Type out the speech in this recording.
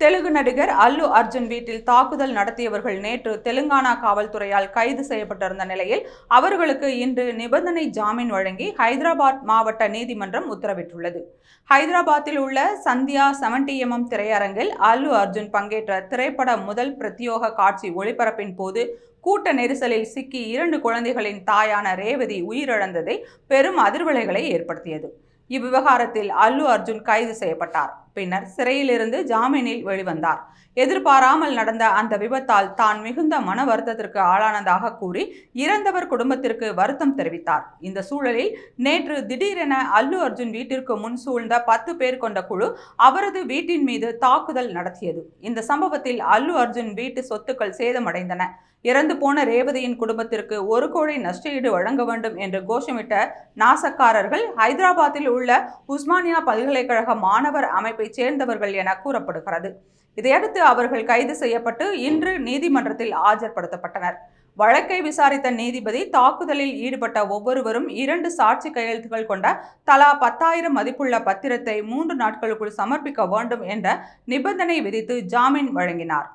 தெலுங்கு நடிகர் அல்லு அர்ஜுன் வீட்டில் தாக்குதல் நடத்தியவர்கள் நேற்று தெலுங்கானா காவல்துறையால் கைது செய்யப்பட்டிருந்த நிலையில் அவர்களுக்கு இன்று நிபந்தனை ஜாமீன் வழங்கி ஹைதராபாத் மாவட்ட நீதிமன்றம் உத்தரவிட்டுள்ளது. ஹைதராபாத்தில் உள்ள சந்தியா செவன்டி எம்எம் திரையரங்கில் அல்லு அர்ஜுன் பங்கேற்ற திரைப்பட முதல் பிரத்யோக காட்சி ஒளிபரப்பின் போது கூட்ட நெரிசலில் சிக்கி இரண்டு குழந்தைகளின் தாயான ரேவதி உயிரிழந்ததை பெரும் அதிர்வலைகளை ஏற்படுத்தியது. இவ்விவகாரத்தில் அல்லு அர்ஜுன் கைது செய்யப்பட்டார். பின்னர் சிறையிலிருந்து ஜாமீனில் வெளிவந்தார். எதிர்பாராமல் நடந்த அந்த விபத்தால் தான் மிகுந்த மன வருத்தத்திற்கு ஆளானதாக கூறி இறந்தவர் குடும்பத்திற்கு வருத்தம் தெரிவித்தார். இந்த சூழலில் நேற்று திடீரென அல்லு அர்ஜுன் வீட்டிற்கு முன் சூழ்ந்த பத்து பேர் கொண்ட குழு அவரது வீட்டின் மீது தாக்குதல் நடத்தியது. இந்த சம்பவத்தில் அல்லு அர்ஜுன் வீட்டு சொத்துக்கள் சேதமடைந்தன. இறந்து போன ரேவதியின் குடும்பத்திற்கு ஒரு கோடி நஷ்டஈடு வழங்க வேண்டும் என்று கோஷமிட்ட நாசக்காரர்கள் ஹைதராபாத்தில் உள்ள உஸ்மானியா பல்கலைக்கழக மாணவர் அமைப்பை அமைப்பைச் சேர்ந்தவர்கள் என கூறப்படுகிறது. இதையடுத்து அவர்கள் கைது செய்யப்பட்டு இன்று நீதிமன்றத்தில் ஆஜர்படுத்தப்பட்டனர். வழக்கை விசாரித்த நீதிபதி தாக்குதலில் ஈடுபட்ட ஒவ்வொருவரும் இரண்டு சாட்சி கையெழுத்துகள் கொண்ட தலா பத்தாயிரம் மதிப்புள்ள பத்திரத்தை மூன்று நாட்களுக்குள் சமர்ப்பிக்க வேண்டும் என்ற நிபந்தனை விதித்து ஜாமீன் வழங்கினார்.